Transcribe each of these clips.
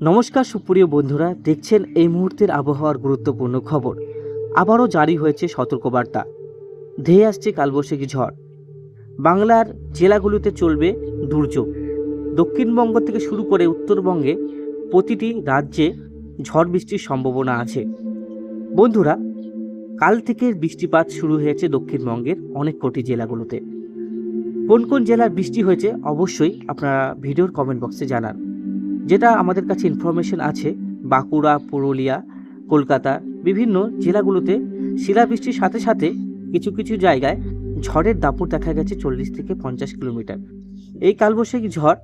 নমস্কার সুপ্রিয় বন্ধুরা, দেখছেন এই মুহূর্তের আবহাওয়ার গুরুত্বপূর্ণ খবর। আবারও জারি হয়েছে সতর্কবার্তা। ধেয়ে আসছে কালবৈশাখী ঝড়। বাংলার জেলাগুলোতে চলবে দুর্যোগ। দক্ষিণবঙ্গ থেকে শুরু করে উত্তরবঙ্গে প্রতিটি রাজ্যে ঝড় বৃষ্টির সম্ভাবনা আছে। বন্ধুরা, কাল থেকে বৃষ্টিপাত শুরু হয়েছে দক্ষিণবঙ্গের অনেক কোটি জেলাগুলোতে। কোন কোন জেলার বৃষ্টি হয়েছে অবশ্যই আপনারা ভিডিওর কমেন্ট বক্সে জানান। যেটা আমাদের কাছে ইনফরমেশন আছে, বাঁকুড়া, পুরুলিয়া, কলকাতা, বিভিন্ন জেলাগুলোতে শিলাবৃষ্টির সাথে সাথে কিছু কিছু জায়গায় ঝড়ের দাপট দেখা গেছে চল্লিশ থেকে পঞ্চাশ কিলোমিটার। এই কালবৈশাখী ঝড়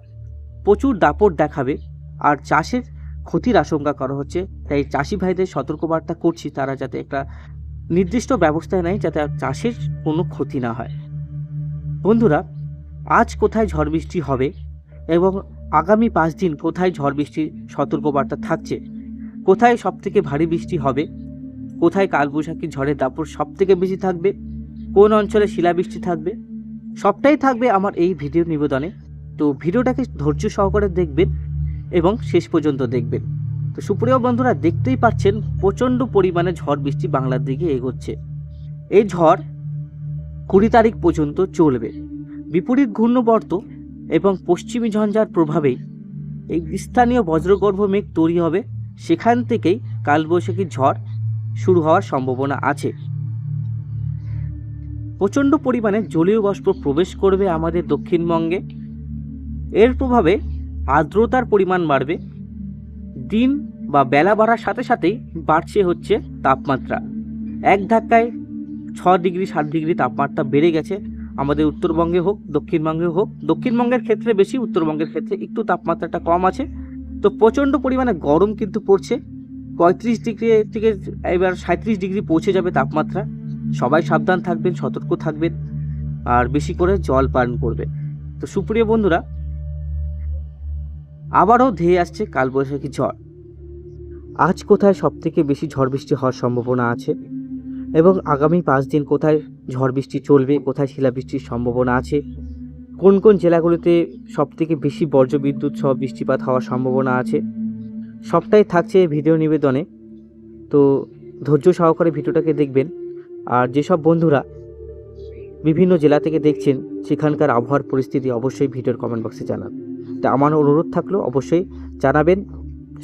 প্রচুর দাপট দেখাবে আর চাষের ক্ষতির আশঙ্কা করা হচ্ছে, তাই চাষি ভাইদের সতর্কবার্তা করছি তারা যাতে একটা নির্দিষ্ট ব্যবস্থা নেয় যাতে চাষের কোনো ক্ষতি না হয়। বন্ধুরা, আজ কোথায় ঝড় বৃষ্টি হবে এবং আগামী পাঁচ দিন কোথায় ঝড় বৃষ্টির সতর্কবার্তা থাকছে? কোথায় সব থেকে ভারী বৃষ্টি হবে? কোথায় কালবৈশাখী ঝড়ের দাপট সব থেকে বেশি থাকবে? কোন অঞ্চলে শিলাবৃষ্টি থাকবে? সবটাই থাকবে আমার এই ভিডিও নিবেদনে। তো ভিডিওটাকে ধৈর্য সহকারে দেখবেন এবং শেষ পর্যন্ত দেখবেন। তো সুপ্রিয় বন্ধুরা, দেখতেই পাচ্ছেন প্রচণ্ড পরিমাণে ঝড় বৃষ্টি বাংলার দিকে এগোচ্ছে। এই ঝড় কুড়ি তারিখ পর্যন্ত চলবে। বিপরীত ঘূর্ণবর্ত এবং পশ্চিমী ঝঞ্ঝার প্রভাবেই এই স্থানীয় বজ্রগর্ভ মেঘ তৈরি হবে। সেখান থেকেই কালবৈশাখী ঝড় শুরু হওয়ার সম্ভাবনা আছে। প্রচণ্ড পরিমাণে জলীয় বাষ্প প্রবেশ করবে আমাদের দক্ষিণবঙ্গে। এর প্রভাবে আর্দ্রতার পরিমাণ বাড়বে। দিন বা বেলা বাড়ার সাথে সাথেই বাড়ছে হচ্ছে তাপমাত্রা। এক ধাক্কায় ছ ডিগ্রি, সাত ডিগ্রি তাপমাত্রা বেড়ে গেছে। আমাদের উত্তরবঙ্গে হোক, দক্ষিণবঙ্গে হোক, দক্ষিণবঙ্গের ক্ষেত্রে বেশি, উত্তরবঙ্গের ক্ষেত্রে একটু তাপমাত্রাটা কম আছে। তো প্রচণ্ড পরিমাণে গরম কিন্তু পড়ছে। পঁয়ত্রিশ ডিগ্রি থেকে এবার সাঁত্রিশ ডিগ্রি পৌঁছে যাবে তাপমাত্রা। সবাই সাবধান থাকবেন, সতর্ক থাকবেন, আর বেশি করে জল পান করবে তো সুপ্রিয় বন্ধুরা, আবারও ধেয়ে আসছে কালবৈশাখী ঝড়। আজ কোথায় সবথেকে বেশি ঝড় বৃষ্টি হওয়ার সম্ভাবনা আছে? এবং আগামী পাঁচ দিন কোথায় ঝড় বৃষ্টি চলবে, কোথায় শিলাবৃষ্টির সম্ভাবনা আছে, কোন কোন জেলাগুলিতে সবথেকে বেশি বজ্রবিদ্যুৎ সহ বৃষ্টিপাত হওয়ার সম্ভাবনা আছে, সবটাই থাকছে ভিডিও নিবেদনে। তো ধৈর্য সহকারে ভিডিওটাকে দেখবেন। আর যেসব বন্ধুরা বিভিন্ন জেলা থেকে দেখছেন, সেখানকার আবহাওয়ার পরিস্থিতি অবশ্যই ভিডিওর কমেন্ট বক্সে জানান। তা আমার অনুরোধ থাকল, অবশ্যই জানাবেন।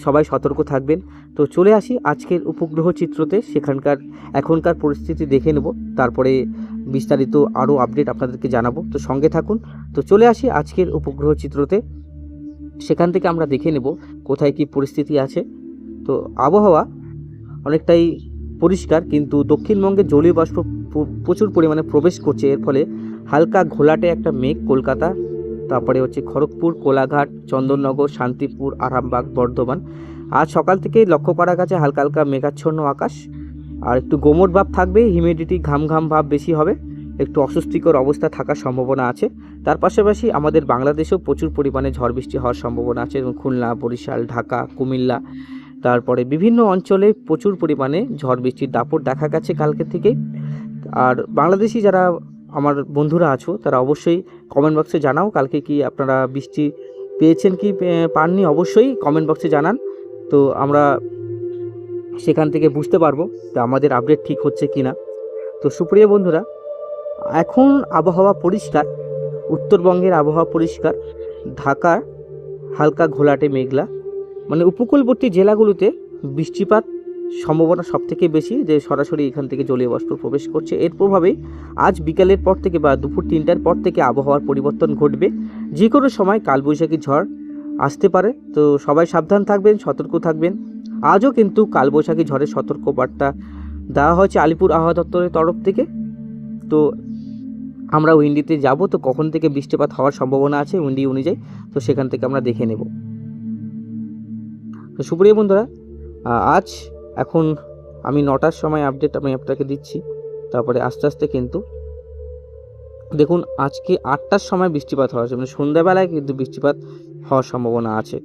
সবাই সতর্ক থাকবেন। তো চলে আসি আজকের উপগ্রহ চিত্রতে। সেখানকার, এখনকার পরিস্থিতি দেখে নেব। তারপরে বিস্তারিত আরও আপডেট আপনাদেরকে জানাব। তো সঙ্গে থাকুন। তো চলে আসি আজকের উপগ্রহ চিত্রতে। সেখান থেকে আমরা দেখে নেব কোথায় কি পরিস্থিতি আছে। তো আবহাওয়া অনেকটাই পরিষ্কার, কিন্তু দক্ষিণবঙ্গে জলীয় বাষ্প প্রচুর পরিমাণে প্রবেশ করছে। এর ফলে হালকা ঘোলাটে একটা মেঘ কলকাতা তারপরে হচ্ছে খড়গপুর, কোলাঘাট, চন্দননগর, শান্তিপুর, আরামবাগ, বর্ধমান। আজ সকাল থেকেই লক্ষ্য করা গেছে হালকা হালকা মেঘাচ্ছন্ন আকাশ। আর একটু গোমট ভাব থাকবে হিউমিডিটি ঘাম ঘাম ভাব বেশি হবে। একটু অস্বস্তিকর অবস্থা থাকার সম্ভাবনা আছে। তার পাশাপাশি আমাদের বাংলাদেশেও প্রচুর পরিমাণে ঝড় বৃষ্টি হওয়ার সম্ভাবনা আছে। এবং খুলনা, বরিশাল, ঢাকা, কুমিল্লা। তারপরে বিভিন্ন অঞ্চলে প্রচুর পরিমাণে ঝড় বৃষ্টির দাপট দেখা গেছে কালকে থেকেই। আর বাংলাদেশি যারা আমার বন্ধুরা আছো, তারা অবশ্যই কমেন্ট বক্সে জানাও, কালকে কি আপনারা বৃষ্টি পেয়েছেন কি পাননি? অবশ্যই কমেন্ট বক্সে জানান। তো আমরা সেখান থেকে বুঝতে পারব যে আমাদের আপডেট ঠিক হচ্ছে কি না তো সুপ্রিয় বন্ধুরা, এখন আবহাওয়া পরিষ্কার, উত্তরবঙ্গের আবহাওয়া পরিষ্কার, ঢাকার হালকা ঘোলাটে মেঘলা মানে উপকূলবর্তী জেলাগুলোতে বৃষ্টিপাত সম্ভাবনা সব থেকে বেশি যে সরাসরি এখান থেকে জলীয় বাষ্প প্রবেশ করছে। এর প্রভাবেই আজ বিকালের পর থেকে বা দুপুর তিনটার পর থেকে আবহাওয়ার পরিবর্তন ঘটবে। যে কোনো সময় কালবৈশাখী ঝড় আসতে পারে। তো সবাই সাবধান থাকবেন, সতর্ক থাকবেন। আজও কিন্তু কালবৈশাখী ঝড়ের সতর্ক বার্তা দেওয়া হয়েছে আলিপুর আবহাওয়া দপ্তরের তরফ থেকে। তো আমরা উইন্ডিতে যাব। তো কখন থেকে বৃষ্টিপাত হওয়ার সম্ভাবনা আছে উইন্ডি অনুযায়ী। তো সেখান থেকে আমরা দেখে নেব। তো সুপ্রিয় বন্ধুরা আজ এখন আমি নটার সময় আপডেট আমি আপনাকে দিচ্ছি, তারপরে আস্তে আস্তে কিন্তু দেখুন আজকে আটটার সময় বৃষ্টিপাত হওয়া আছে মানে সন্ধ্যাবেলায় কিন্তু বৃষ্টিপাত হওয়ার সম্ভাবনা আছে।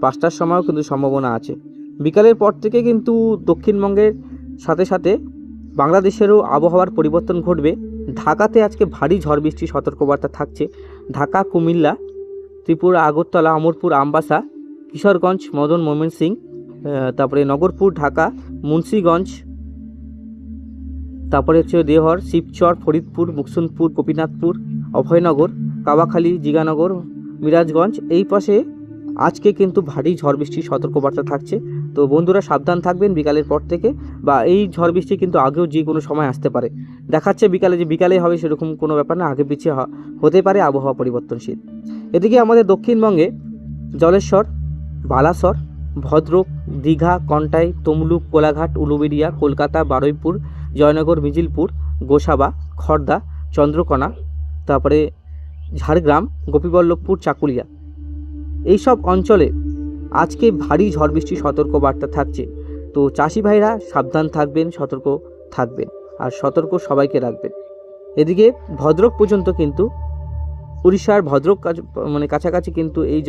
পাঁচটার সময়ও কিন্তু সম্ভাবনা আছে। বিকালের পর থেকে কিন্তু দক্ষিণবঙ্গের সাথে সাথে বাংলাদেশেরও আবহাওয়ার পরিবর্তন ঘটবে। ঢাকাতে আজকে ভারী ঝড় বৃষ্টির সতর্কবার্তা থাকছে। ঢাকা, কুমিল্লা, ত্রিপুরা, আগরতলা, অমরপুর, আমবাসা, কিশোরগঞ্জ, মদন, মোমেন সিং তারপরে নগরপুর, ঢাকা, মুন্সীগঞ্জ, তারপরে হচ্ছে দেহর শিবচর, ফরিদপুর মুকসুনপুর গোপীনাথপুর অভয়নগর, কাওয়াখালী, জিগানগর, মিরাজগঞ্জ, এই পাশে আজকে কিন্তু ভারী ঝড় বৃষ্টির সতর্কবার্তা থাকছে। তো বন্ধুরা, সাবধান থাকবেন বিকালের পর থেকে বা এই ঝড় বৃষ্টি কিন্তু আগেও যে কোনো সময় আসতে পারে। দেখাচ্ছে বিকালে যে বিকালে হবে সেরকম কোনো ব্যাপার না, আগে পিছিয়ে হতে পারে আবহাওয়া পরিবর্তনশীল। এদিকে আমাদের দক্ষিণবঙ্গে জলেশ্বর, বালাসর ভদ্রক, দীঘা, কন্টাই, তমলুক, কোলাঘাট, উলুবেড়িয়া, কলকাতা, বারুইপুর, জয়নগর, মিজিলপুর, গোসাবা, খর্দা, চন্দ্রকোনা, তারপরে ঝাড়গ্রাম, গোপীবল্লভপুর, চাকুলিয়া। এইসব অঞ্চলে আজকে ভারী ঝড় বৃষ্টির সতর্ক বার্তা থাকছে। তো চাষি ভাইরা সাবধান থাকবেন, সতর্ক থাকবেন আর সতর্ক সবাইকে রাখবেন। এদিকে ভদ্রক পর্যন্ত কিন্তু উড়িষ্যার ভদ্রক মানে কাছাকাছি কিন্তু এই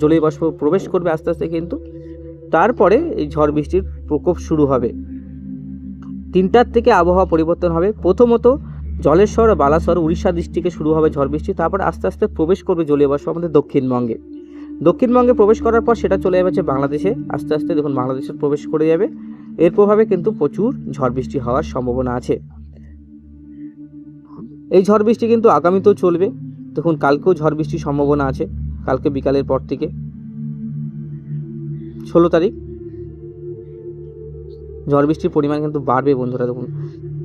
জলীয় বাষ্প প্রবেশ করবে আস্তে আস্তে কিন্তু তারপরে এই ঝড় বৃষ্টির প্রকোপ শুরু হবে। তিনটার থেকে আবহাওয়া পরিবর্তন হবে। প্রথমত জলেশ্বর বালাসর উড়িষ্যা ডিস্ট্রিক্টে শুরু হবে ঝড় বৃষ্টি, তারপর আস্তে আস্তে প্রবেশ করবে জলীয় বাষ্প আমাদের দক্ষিণবঙ্গে। দক্ষিণবঙ্গে প্রবেশ করার পর সেটা চলে যাবে বাংলাদেশে। আস্তে আস্তে দেখুন বাংলাদেশে প্রবেশ করে যাবে। এর প্রভাবে কিন্তু প্রচুর ঝড় বৃষ্টি হওয়ার সম্ভাবনা আছে। এই ঝড় বৃষ্টি কিন্তু আগামীতেও চলবে। দেখুন, কালকেও ঝড় বৃষ্টির সম্ভাবনা আছে, কালকে বিকালের পর থেকে। ষোলো তারিখ? ঝড় বৃষ্টির পরিমাণ কিন্তু বাড়বে বন্ধুরা, দেখুন।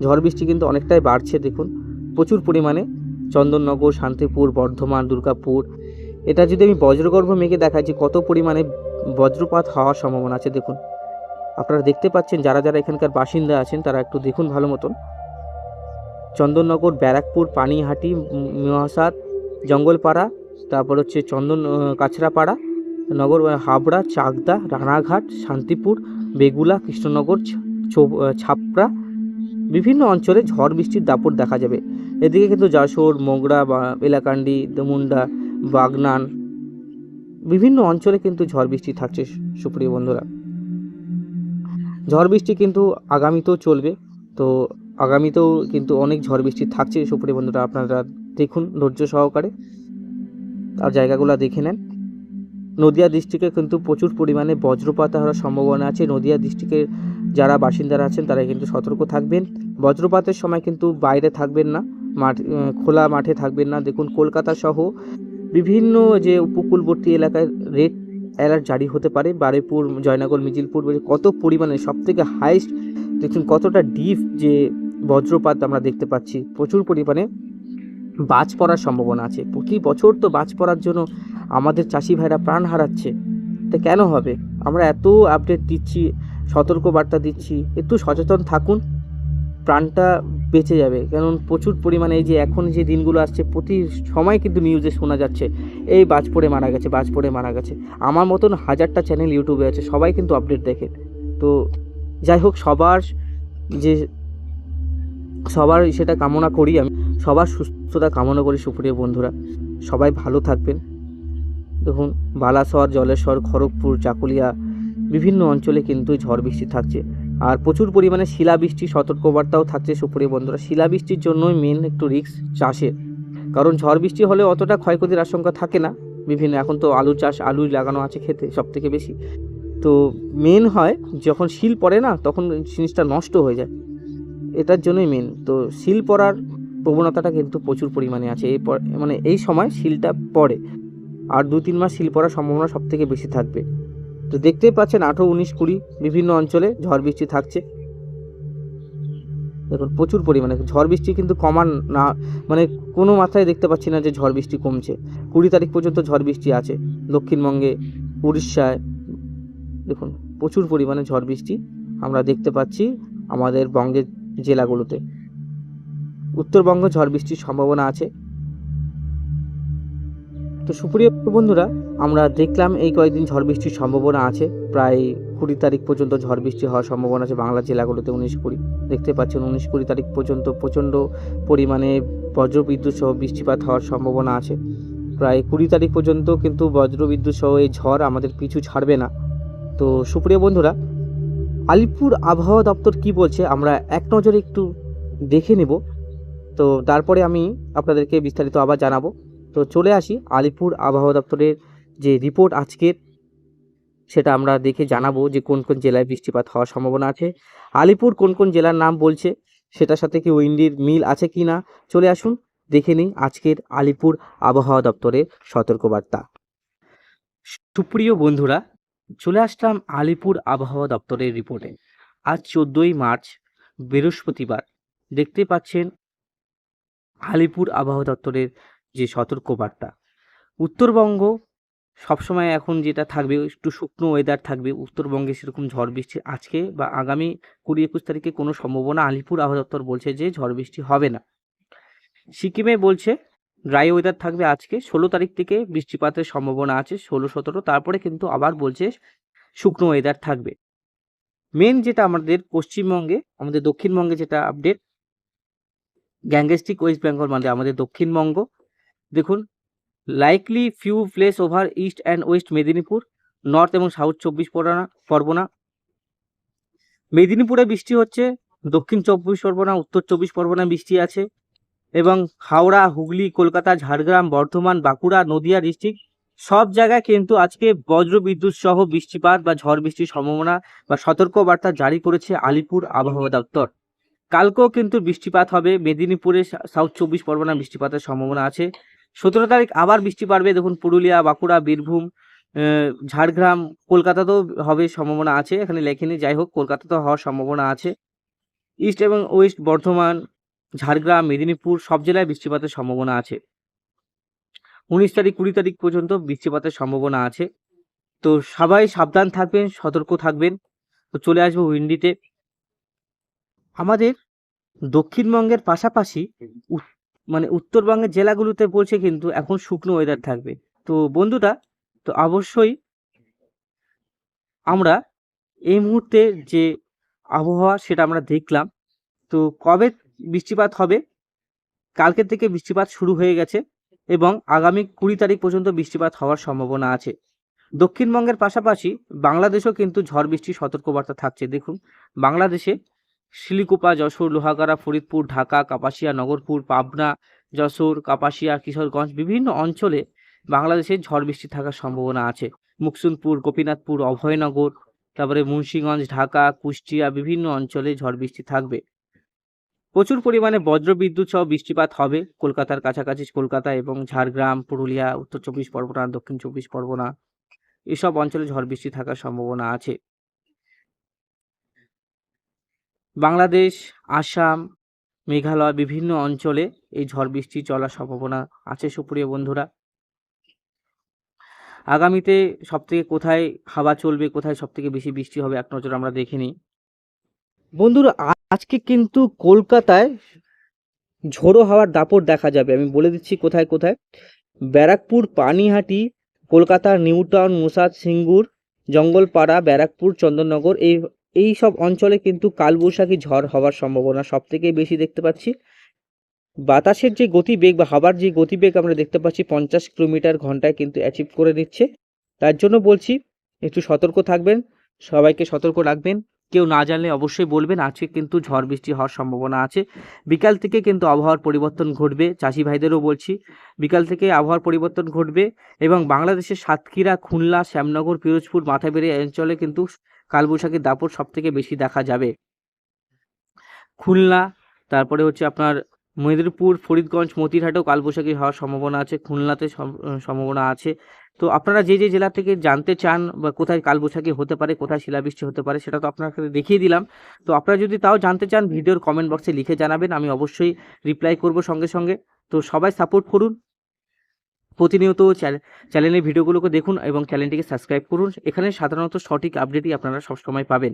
ঝড় বৃষ্টি কিন্তু অনেকটাই বাড়ছে, দেখুন। প্রচুর পরিমাণে চন্দননগর, শান্তিপুর, বর্ধমান, দুর্গাপুর। এটা যদি আমি বজ্রগর্ভ মেঘে দেখাই যে কত পরিমাণে বজ্রপাত হওয়ার সম্ভাবনা আছে, দেখুন। আপনারা দেখতে পাচ্ছেন, যারা যারা এখানকার বাসিন্দা আছেন, তারা একটু দেখুন ভালো মতন। চন্দননগর, ব্যারাকপুর, পানিহাটি মহাসাদ জঙ্গলপাড়া, তারপর হচ্ছে চন্দন কাছড়াপাড়া, নগর হাবড়া, চাকদা, রানাঘাট, শান্তিপুর, বেগুলা, কৃষ্ণনগর ছাপড়া, বিভিন্ন অঞ্চলে ঝড় বৃষ্টির দাপট দেখা যাবে। এদিকে কিন্তু যশোর, মোগরা, বা এলাকান্ডি দমুন্ডা, বাগনান, বিভিন্ন অঞ্চলে কিন্তু ঝড় বৃষ্টি থাকছে, সুপ্রিয় বন্ধুরা। ঝড় বৃষ্টি কিন্তু আগামীতেও চলবে, তো আগামীতেও কিন্তু অনেক ঝড় বৃষ্টি থাকছে, সুপ্রিয় বন্ধুরা, আপনারা দেখুন ধৈর্য সহকারে। আর জায়গাগুলো দেখে নেন। নদিয়া ডিস্ট্রিক্টে কিন্তু প্রচুর পরিমাণে বজ্রপাত হওয়ার সম্ভাবনা আছে। নদিয়া ডিস্ট্রিক্টের যারা বাসিন্দারা আছেন তারা কিন্তু সতর্ক থাকবেন। বজ্রপাতের সময় কিন্তু বাইরে থাকবেন না, মাঠ খোলা মাঠে থাকবেন না। দেখুন কলকাতা সহ বিভিন্ন যে উপকূলবর্তী এলাকায় রেড অ্যালার্ট জারি হতে পারে। বারেপুর জয়নগর, মিজিলপুর কত পরিমাণে সব থেকে হাইস্ট দেখুন কতটা ডিপ যে বজ্রপাত আমরা দেখতে পাচ্ছি। প্রচুর পরিমাণে বাজ পড়ার সম্ভাবনা আছে। প্রতি বছর তো বাজ পড়ার জন্য আমাদের চাষি ভাইরা প্রাণ হারাচ্ছে। তা কেন হবে? আমরা এত আপডেট দিচ্ছি, সতর্ক বার্তা দিচ্ছি, একটু সচেতন থাকুন, প্রাণটা বেঁচে যাবে। কারণ প্রচুর পরিমাণে এই যে এখন যে দিনগুলো আসছে, প্রতি সময় কিন্তু নিউজে শোনা যাচ্ছে, এই বাজ পড়ে মারা গেছে, বাজ পড়ে মারা গেছে। আমার মতন হাজারটা চ্যানেল ইউটিউবে আছে, সবাই কিন্তু আপডেট দেখে। তো যাই হোক, সবার যে, সবার সেটা কামনা করি আমি। সবার সুস্থতা কামনা করি সুপ্রিয় বন্ধুরা। সবাই ভালো থাকবেন। দেখুন, বালাসর, জলেশ্বর, খড়গপুর, চাকুলিয়া বিভিন্ন অঞ্চলে কিন্তু ঝড় বৃষ্টি থাকছে। আর প্রচুর পরিমাণে শিলাবৃষ্টি, সতর্কবার্তাও থাকছে সুপ্রিয় বন্ধুরা। শিলাবৃষ্টির জন্যই মেন একটু রিস্ক চাষের। কারণ ঝড় বৃষ্টি হলে অতটা ক্ষয়ক্ষতির আশঙ্কা থাকে না। বিভিন্ন এখন তো আলু চাষ আলুই লাগানো আছে খেতে সব থেকে বেশি। তো মেন হয় যখন শিল পড়ে না, তখন জিনিসটা নষ্ট হয়ে যায়। এটার জন্যই মেন তো শিল পড়ার প্রবণতাটা কিন্তু প্রচুর পরিমাণে আছে। এই মানে এই সময় শিলটা পড়ে। আর দু তিন মাস শিল পড়ার সম্ভাবনা সব থেকে বেশি থাকবে। তো দেখতেই পাচ্ছেন, আঠেরো, উনিশ, কুড়ি বিভিন্ন অঞ্চলে ঝড় বৃষ্টি থাকছে। দেখুন, প্রচুর পরিমাণে। ঝড় বৃষ্টি কিন্তু কমান না মানে কোনো মাত্রায় দেখতে পাচ্ছি না যে ঝড় বৃষ্টি কমছে। কুড়ি তারিখ পর্যন্ত ঝড় বৃষ্টি আছে দক্ষিণবঙ্গে, উড়িষ্যায়। দেখুন, প্রচুর পরিমাণে ঝড় বৃষ্টি আমরা দেখতে পাচ্ছি আমাদের বঙ্গের জেলাগুলোতে। উত্তরবঙ্গ ঝড় বৃষ্টির সম্ভাবনা আছে। তো সুপ্রিয় বন্ধুরা, আমরা দেখলাম এই কয়েকদিন ঝড় বৃষ্টির সম্ভাবনা আছে। প্রায় কুড়ি তারিখ পর্যন্ত ঝড় বৃষ্টি হওয়ার সম্ভাবনা আছে বাংলা জেলাগুলোতে উনিশ কুড়ি। দেখতে পাচ্ছেন উনিশ কুড়ি তারিখ পর্যন্ত প্রচণ্ড পরিমাণে বজ্রবিদ্যুৎ সহ বৃষ্টিপাত হওয়ার সম্ভাবনা আছে। প্রায় কুড়ি তারিখ পর্যন্ত কিন্তু বজ্রবিদ্যুৎ সহ এই ঝড় আমাদের পিছু ছাড়বে না। তো সুপ্রিয় বন্ধুরা, আলিপুর আবহাওয়া দপ্তর কি বলছে আমরা এক নজরে একটু দেখে নেব। তো তারপরে আমি আপনাদেরকে বিস্তারিত আবার জানাব। তো চলে আসি আলিপুর আবহাওয়া দপ্তরের যে রিপোর্ট আজকের, সেটা আমরা দেখে জানাব যে কোন কোন জেলায় বৃষ্টিপাত হওয়ার সম্ভাবনা আছে। আলিপুর কোন কোন জেলার নাম বলছে, সেটার সাথে কি উইন্ডির মিল আছে কি না চলে আসুন, দেখে নিই আজকের আলিপুর আবহাওয়া দপ্তরের সতর্কবার্তা। সুপ্রিয় বন্ধুরা, চলে আসলাম আলিপুর আবহাওয়া দপ্তরের রিপোর্টে আজ চোদ্দোই মার্চ, বৃহস্পতিবার, দেখতে পাচ্ছেন আলিপুর আবহাওয়া দপ্তরের যে সতর্কবার্তা। উত্তরবঙ্গ সবসময় এখন যেটা থাকবে, একটু শুকনো ওয়েদার থাকবে, উত্তরবঙ্গে সেরকম ঝড় বৃষ্টি আজকে বা আগামী কুড়ি একুশ তারিখে কোনো সম্ভাবনা আলিপুর আবহাওয়া দপ্তর বলছে যে ঝড় বৃষ্টি হবে না। সিকিমে বলছে ড্রাই ওয়েদার থাকবে আজকে, ষোলো তারিখ থেকে বৃষ্টিপাতের সম্ভাবনা আছে, ষোলো, সতেরো, তারপরে কিন্তু আবার বলছে শুকনো ওয়েদার থাকবে। মেন যেটা আমাদের পশ্চিমবঙ্গে, আমাদের দক্ষিণবঙ্গে যেটা আপডেট গ্যাঙ্গেস্টিক ওয়েস্ট বেঙ্গল মানে আমাদের দক্ষিণবঙ্গ। দেখুন likely few place over east and west Medinipur north এবং সাউথ চব্বিশ পরগনা পরগনা। মেদিনীপুরে বৃষ্টি হচ্ছে, দক্ষিণ চব্বিশ পরগনা, উত্তর চব্বিশ পরগনা বৃষ্টি আছে এবং হাওড়া, হুগলি, কলকাতা, ঝাড়গ্রাম, বর্ধমান, বাঁকুড়া, নদিয়া ডিস্ট্রিক্ট সব জায়গায় কিন্তু আজকে বজ্র বিদ্যুৎ সহ বৃষ্টিপাত বা ঝড় বৃষ্টির সম্ভাবনা বা সতর্কবার্তা জারি করেছে আলিপুর আবহাওয়া দপ্তর। কালকেও কিন্তু বৃষ্টিপাত হবে। মেদিনীপুরে সাউথ চব্বিশ পরগনা বৃষ্টিপাতের সম্ভাবনা আছে। সতেরো তারিখ আবার বৃষ্টি বাড়বে দেখুন, পুরুলিয়া, বাঁকুড়া, বীরভূম ঝাড়গ্রাম, কলকাতাতেও হবে সম্ভাবনা আছে। এখানে লেখেনি, যাই হোক, কলকাতাতেও হওয়ার সম্ভাবনা আছে। ইস্ট এবং ওয়েস্ট বর্ধমান, ঝাড়গ্রাম, মেদিনীপুর, সব জেলায় বৃষ্টিপাতের সম্ভাবনা আছে। উনিশ তারিখ, কুড়ি তারিখ পর্যন্ত বৃষ্টিপাতের সম্ভাবনা আছে। তো সবাই সাবধান থাকবেন, সতর্ক থাকবেন। তো চলে আসব উইন্ডিতে আমাদের দক্ষিণবঙ্গের পাশাপাশি মানে উত্তরবঙ্গের জেলাগুলোতে বলছে কিন্তু এখন শুকনো ওয়েদার থাকবে। তো বন্ধুরা তো অবশ্যই আমরা এই মুহূর্তে যে আবহাওয়া সেটা আমরা দেখলাম। তো কবে বৃষ্টিপাত হবে? কালকের থেকে বৃষ্টিপাত শুরু হয়ে গেছে এবং আগামী কুড়ি তারিখ পর্যন্ত বৃষ্টিপাত হওয়ার সম্ভাবনা আছে। দক্ষিণবঙ্গের পাশাপাশি বাংলাদেশেও কিন্তু ঝড় বৃষ্টির সতর্কবার্তা থাকছে। দেখুন বাংলাদেশে শিলিগুপা যশোর, লোহাগাড়া, ফরিদপুর, ঢাকা, কাপাসিয়া, নগরপুর, পাবনা, যশোর, কাপাসিয়া, কিশোরগঞ্জ বিভিন্ন অঞ্চলে বাংলাদেশে ঝড় বৃষ্টি থাকার সম্ভাবনা আছে। মুকসুনপুর গোপীনাথপুর, অভয়নগর, তারপরে মুন্সিগঞ্জ, ঢাকা, কুষ্টিয়া বিভিন্ন অঞ্চলে ঝড় বৃষ্টি থাকবে। প্রচুর পরিমাণে বজ্র বিদ্যুৎ সহ বৃষ্টিপাত হবে কলকাতার কাছাকাছি কলকাতা এবং ঝাড়গ্রাম, পুরুলিয়া, উত্তর চব্বিশ পরগনা, দক্ষিণ চব্বিশ পরগনা। এসব অঞ্চলে ঝড় বৃষ্টি থাকার সম্ভাবনা আছে। বাংলাদেশ, আসাম, মেঘালয় বিভিন্ন অঞ্চলে এই ঝড় বৃষ্টি চলার সম্ভাবনা আছে সুপ্রিয় বন্ধুরা। আগামীতে সব থেকে কোথায় হাওয়া চলবে, কোথায় সব থেকে বেশি বৃষ্টি হবে এক নজর আমরা দেখে নিই। বন্ধুরা, আজকে কিন্তু কলকাতায় ঝোড়ো হাওয়ার দাপট দেখা যাবে। আমি বলে দিচ্ছি কোথায় কোথায়। ব্যারাকপুর, পানিহাটি কলকাতার নিউটাউন, মুসাদ, সিঙ্গুর, জঙ্গলপাড়া, ব্যারাকপুর, চন্দননগর এই এই সব অঞ্চলে কিন্তু কালবৈশাখী ঝড় হওয়ার সম্ভাবনা সব থেকে বেশি দেখতে পাচ্ছি। বাতাসের যে গতিবেগ বা হাওয়ার যে গতিবেগ আমরা দেখতে পাচ্ছি পঞ্চাশ কিলোমিটার ঘন্টায় কিন্তু অ্যাচিভ করে দিচ্ছে তার জন্য বলছি, একটু সতর্ক থাকবেন, সবাইকে সতর্ক রাখবেন। কেউ না জানলে অবশ্যই বলবেন, আজকে কিন্তু ঝড় বৃষ্টি হওয়ার সম্ভাবনা আছে। বিকাল থেকে কিন্তু আবহাওয়ার পরিবর্তন ঘটবে, চাষি ভাইদেরও বলছি, বিকাল থেকে আবহাওয়ার পরিবর্তন ঘটবে এবং বাংলাদেশের সাতক্ষীরা, খুলনা, শ্যামনগর, পিরোজপুর মাথাবেড়ি অঞ্চলে কিন্তু কালবৈশাখীর দাপট সব থেকে বেশি দেখা যাবে। খুলনা, তারপরে হচ্ছে আপনার মেদিনীপুর, ফরিদগঞ্জ, মতিরহাটেও কালবৈশাখী হওয়ার সম্ভাবনা আছে, খুলনাতে সম্ভাবনা আছে। তো আপনারা যে যে জেলা থেকে জানতে চান বা কোথায় কালবৈশাখী হতে পারে, কোথায় শিলাবৃষ্টি হতে পারে, সেটা তো আপনার আপনাকে দেখিয়ে দিলাম। তো আপনারা যদি তাও জানতে চান, ভিডিওর কমেন্ট বক্সে লিখে জানাবেন, আমি অবশ্যই রিপ্লাই করব সঙ্গে সঙ্গে। তো সবাই সাপোর্ট করুন। প্রতিনিয়ত চ্যানেলের ভিডিওগুলোকে দেখুন এবং চ্যানেলটিকে সাবস্ক্রাইব করুন। এখানে সাধারণত সঠিক আপডেটই আপনারা সবসময় পাবেন।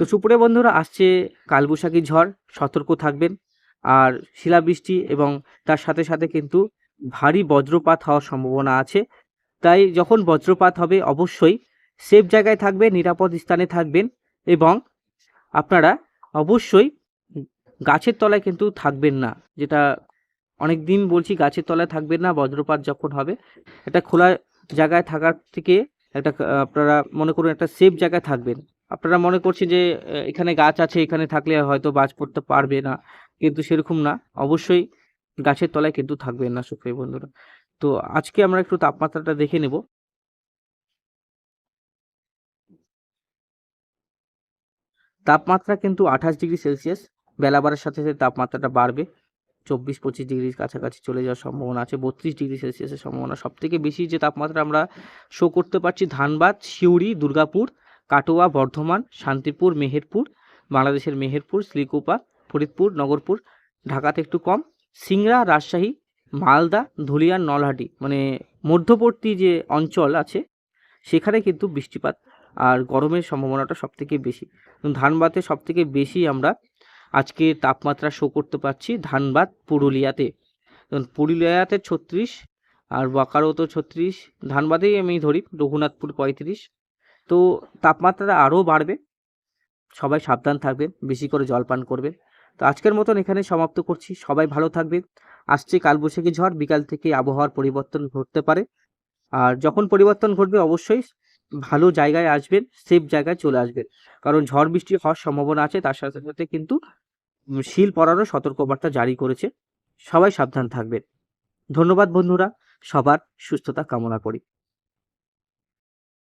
তো সুপ্রিয় বন্ধুরা, আসছে কালবৈশাখী ঝড়, সতর্ক থাকবেন। আর শিলাবৃষ্টি এবং তার সাথে সাথে কিন্তু ভারী বজ্রপাত হওয়ার সম্ভাবনা আছে। তাই যখন বজ্রপাত হবে, অবশ্যই সেফ জায়গায় থাকবেন, নিরাপদ স্থানে থাকবেন এবং আপনারা অবশ্যই গাছের তলায় কিন্তু থাকবেন না, যেটা অনেক দিন বলছি গাছের তলায় থাকবেন না, বজ্রপাত যখন হবে, একটা খোলা জায়গায় থাকার থেকে একটা আপনারা মনে করুন একটা সেফ জায়গায় থাকবেন। আপনারা মনে করছেন যে এখানে গাছ আছে, এখানে থাকলে হয়তো বাজ পড়তে পারবে না, কিন্তু সেরকম না। অবশ্যই গাছের তলায় কিন্তু থাকবেন না, সুপ্রিয় বন্ধুরা। তো আজকে আমরা একটু তাপমাত্রাটা দেখে নেব। তাপমাত্রা কিন্তু আঠাশ ডিগ্রি সেলসিয়াস, বেলা বাড়ার সাথে সাথে তাপমাত্রাটা বাড়বে। চব্বিশ, পঁচিশ ডিগ্রির কাছাকাছি চলে যাওয়ার সম্ভাবনা আছে, বত্রিশ ডিগ্রি সেলসিয়াসের সম্ভাবনা। সব থেকে বেশি যে তাপমাত্রা আমরা শো করতে পারছি ধানবাদ, সিউড়ি, দুর্গাপুর, কাটোয়া, বর্ধমান, শান্তিপুর, মেহেরপুর, বাংলাদেশের মেহেরপুর, শ্রীকুপা, ফরিদপুর, নগরপুর, ঢাকাতে একটু কম। সিংড়া, রাজশাহী, মালদা ধুলিয়ান নলহাটি মানে মধ্যবর্তী যে অঞ্চল আছে, সেখানে কিন্তু বৃষ্টিপাত আর গরমের সম্ভাবনাটা সব থেকে বেশি। ধানবাদে সব থেকে বেশি আমরা আজকে তাপমাত্রা শো করতে পারছি ধানবাদ পুরুলিয়াতে। পুরুলিয়াতে ছত্রিশ আর বাঁকারোতে ছত্রিশ, ধানবাদেই আমি ধরি রঘুনাথপুর পঁয়ত্রিশ। তো তাপমাত্রাটা আরও বাড়বে, সবাই সাবধান থাকবেন, বেশি করে জল পান করবেন। তো আজকের মতন এখানে সমাপ্ত করছি, সবাই ভালো থাকবেন। আসছে কালবৈশাখী ঝড়, বিকাল থেকে আবহাওয়ার পরিবর্তন ঘটতে পারে। আর যখন পরিবর্তন ঘটবে অবশ্যই ভালো জায়গায় আসবেন সেফ জায়গায় চলে আসবেন। কারণ ঝড় বৃষ্টি হওয়ার সম্ভাবনা আছে, তার সাথে সাথে কিন্তু শিল পড়ারও সতর্কবার্তা জারি করেছে। সবাই সাবধান থাকবেন। ধন্যবাদ বন্ধুরা, সবার সুস্থতা কামনা করি।